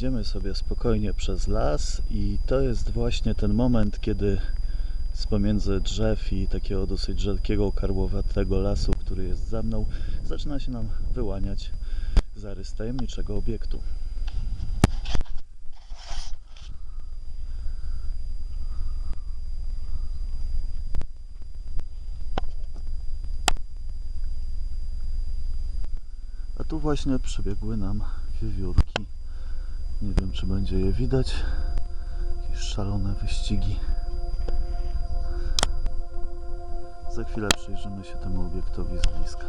Idziemy sobie spokojnie przez las i to jest właśnie ten moment, kiedy z pomiędzy drzew i takiego dosyć rzadkiego karłowatego lasu, który jest za mną, zaczyna się nam wyłaniać zarys tajemniczego obiektu. A tu właśnie przebiegły nam wiewiórki. Nie wiem, czy będzie je widać. Jakieś szalone wyścigi. Za chwilę przyjrzymy się temu obiektowi z bliska.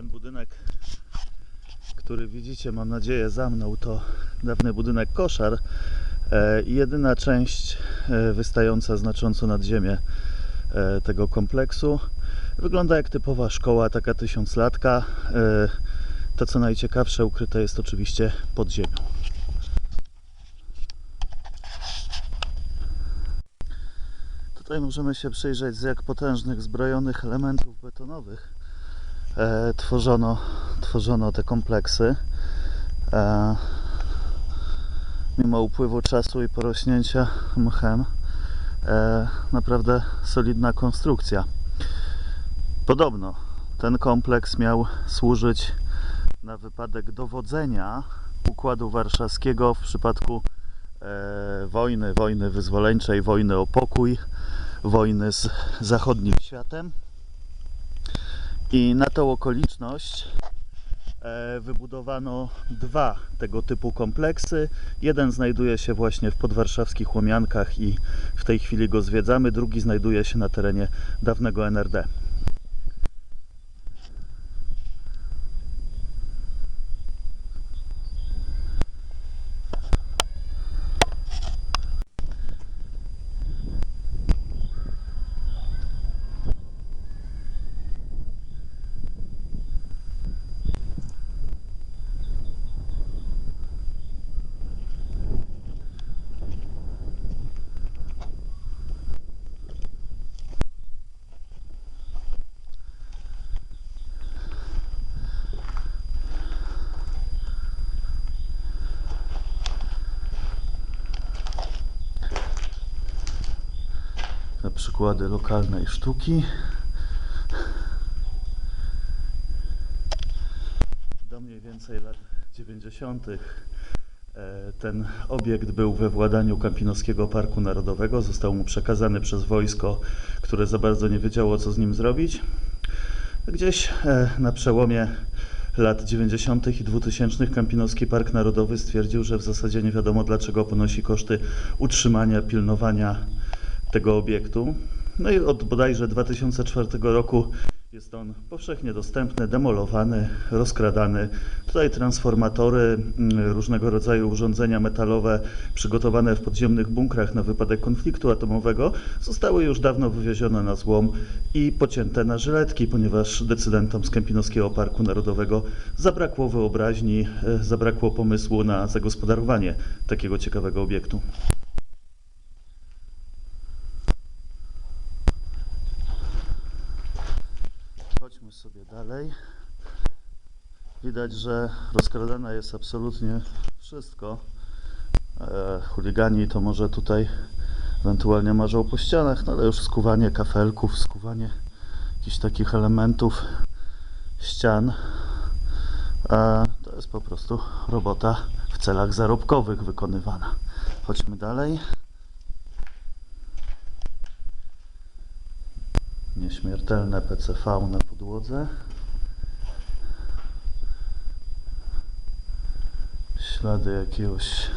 Ten budynek, który widzicie, mam nadzieję, za mną, to dawny budynek koszar. E, jedyna część e, wystająca znacząco nad ziemię e, tego kompleksu. Wygląda jak typowa szkoła, taka tysiąclatka. To co najciekawsze, ukryte jest oczywiście pod ziemią. Tutaj możemy się przyjrzeć z jak potężnych zbrojonych elementów betonowych e, tworzono, tworzono te kompleksy. E, mimo upływu czasu i porośnięcia mchem, e, naprawdę solidna konstrukcja. Podobno ten kompleks miał służyć na wypadek dowodzenia Układu Warszawskiego w przypadku e, wojny, wojny wyzwoleńczej, wojny o pokój, wojny z zachodnim światem. I na tą okoliczność e, wybudowano dwa tego typu kompleksy. Jeden znajduje się właśnie w podwarszawskich Łomiankach i w tej chwili go zwiedzamy, drugi znajduje się na terenie dawnego NRD. Przykłady lokalnej sztuki. Do mniej więcej lat 90. e, ten obiekt był we władaniu Kampinoskiego Parku Narodowego. Został mu przekazany przez wojsko, które za bardzo nie wiedziało, co z nim zrobić. Gdzieś e, na przełomie lat 90. i 2000 Kampinoski Park Narodowy stwierdził, że w zasadzie nie wiadomo dlaczego ponosi koszty utrzymania, pilnowania tego obiektu. No i od bodajże 2004 roku jest on powszechnie dostępny, demolowany, rozkradany. Tutaj transformatory, mm, różnego rodzaju urządzenia metalowe przygotowane w podziemnych bunkrach na wypadek konfliktu atomowego zostały już dawno wywiezione na złom i pocięte na żyletki, ponieważ decydentom z Kępinowskiego Parku Narodowego zabrakło wyobraźni, e, zabrakło pomysłu na zagospodarowanie takiego ciekawego obiektu. Chodźmy sobie dalej. Widać, że rozkradane jest absolutnie wszystko. E, chuligani to może tutaj ewentualnie marzą po ścianach, no ale już skuwanie kafelków, skuwanie jakichś takich elementów ścian e, to jest po prostu robota w celach zarobkowych wykonywana. Chodźmy dalej. Nieśmiertelne PCV na podłodze. Ślady jakiegoś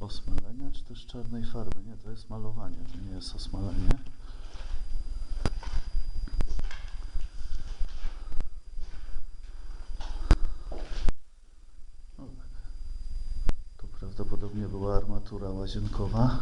osmalenia, czy też czarnej farby. Nie, to jest malowanie, to nie jest osmalenie. To tak. prawdopodobnie była armatura łazienkowa.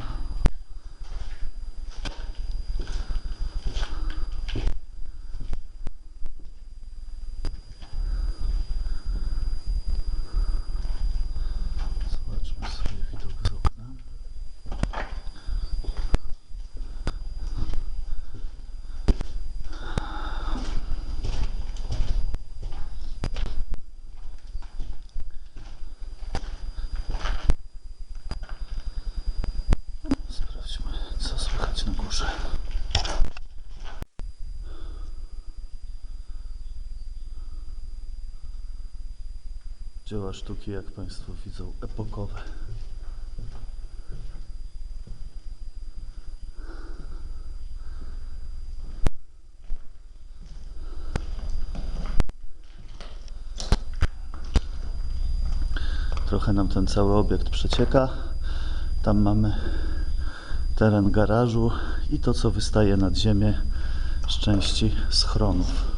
Górze. Dzieła sztuki, jak Państwo widzą, epokowe. Trochę nam ten cały obiekt przecieka. Tam mamy teren garażu i to, co wystaje nad ziemię z części schronów.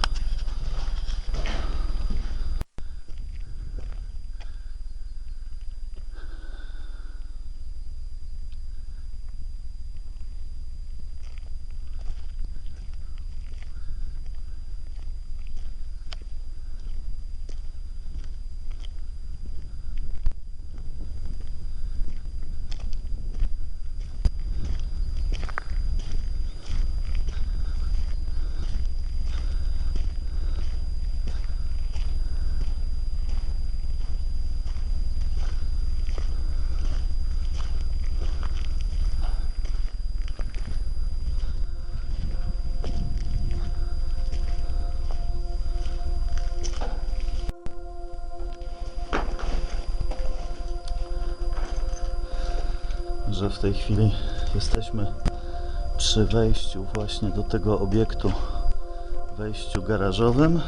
Że w tej chwili jesteśmy przy wejściu właśnie do tego obiektu, wejściu garażowym.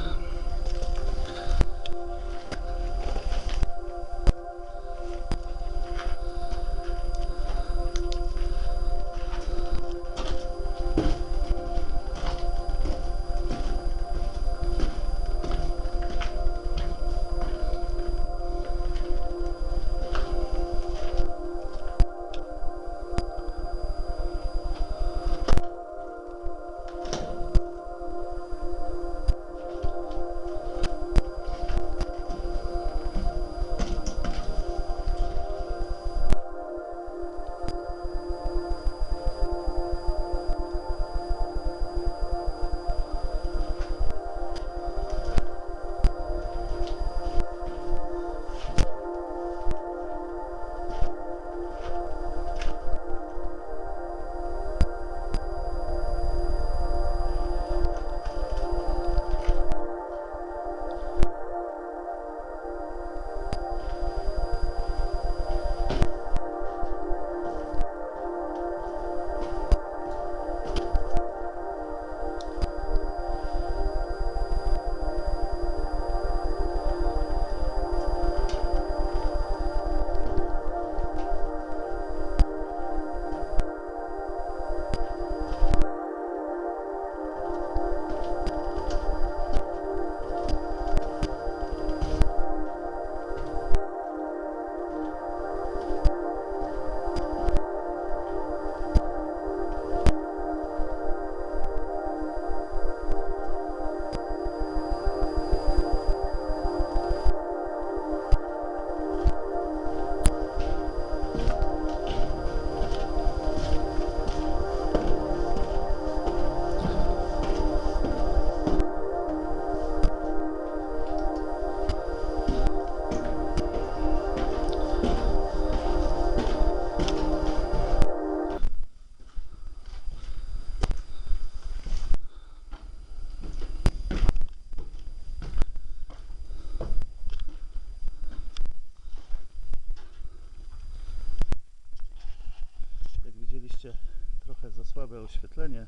Słabe oświetlenie,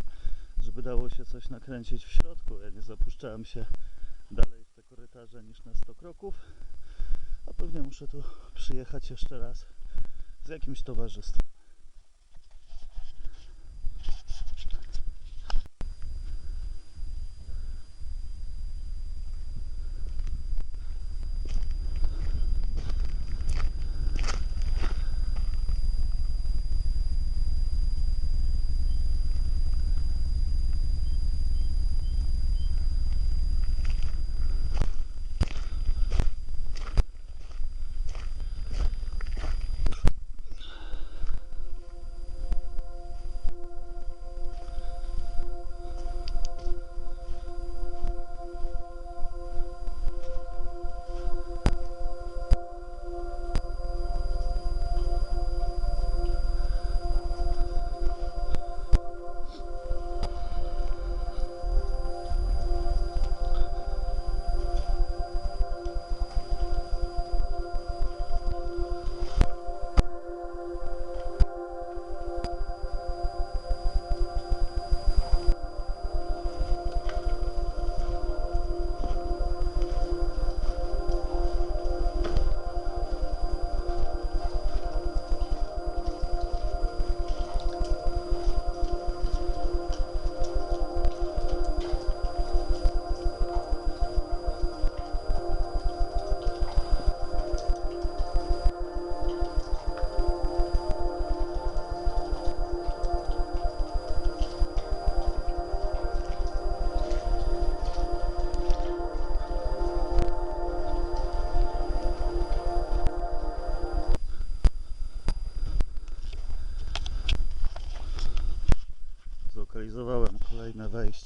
żeby dało się coś nakręcić w środku. Ja nie zapuszczałem się dalej w te korytarze niż na 100 kroków, a pewnie muszę tu przyjechać jeszcze raz z jakimś towarzystwem.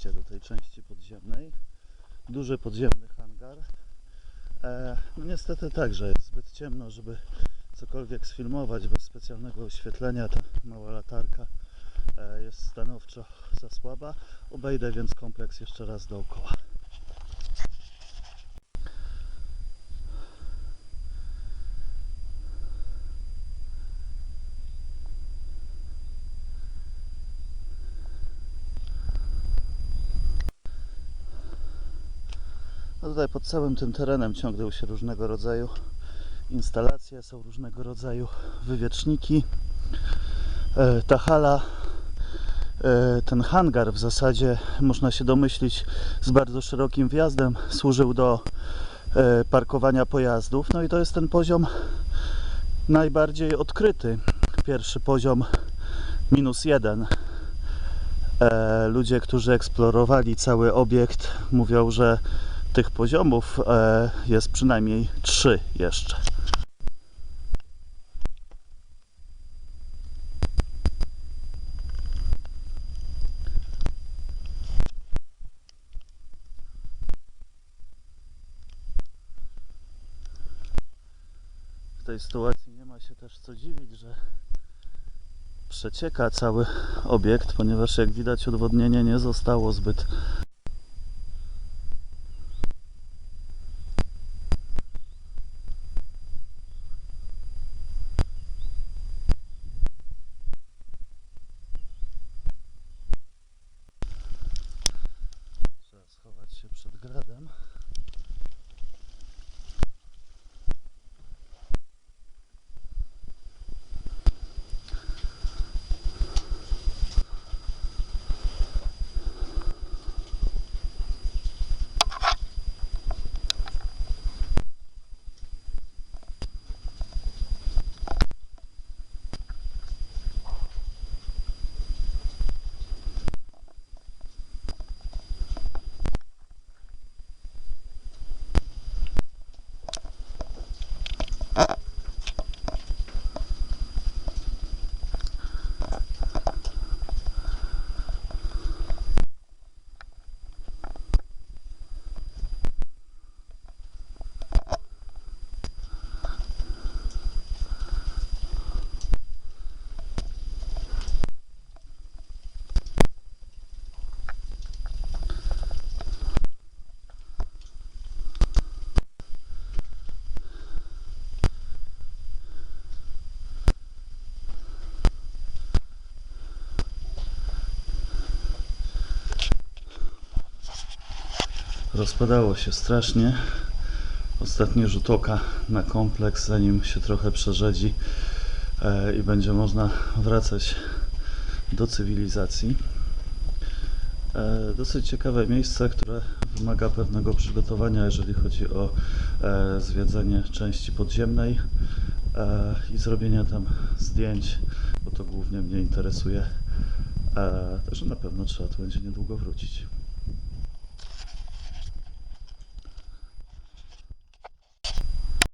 Wejście do tej części podziemnej. Duży podziemny hangar. E, no niestety także jest zbyt ciemno, żeby cokolwiek sfilmować bez specjalnego oświetlenia. Ta mała latarka e, jest stanowczo za słaba. Obejdę więc kompleks jeszcze raz dookoła. Tutaj pod całym tym terenem ciągną się różnego rodzaju instalacje, są różnego rodzaju wywieczniki. E, Ta hala, e, ten hangar w zasadzie można się domyślić z bardzo szerokim wjazdem służył do e, parkowania pojazdów. No i to jest ten poziom najbardziej odkryty. Pierwszy poziom minus jeden. Ludzie, którzy eksplorowali cały obiekt, mówią, że tych poziomów e, jest przynajmniej trzy jeszcze. W tej sytuacji nie ma się też co dziwić, że przecieka cały obiekt, ponieważ jak widać odwodnienie nie zostało zbyt Trzeba schować się przed gradem. Rozpadało się strasznie. Ostatni rzut oka na kompleks, zanim się trochę przerzedzi e, i będzie można wracać do cywilizacji. E, dosyć ciekawe miejsce, które wymaga pewnego przygotowania, jeżeli chodzi o e, zwiedzanie części podziemnej i zrobienia tam zdjęć, bo to głównie mnie interesuje. Także na pewno trzeba tu będzie niedługo wrócić.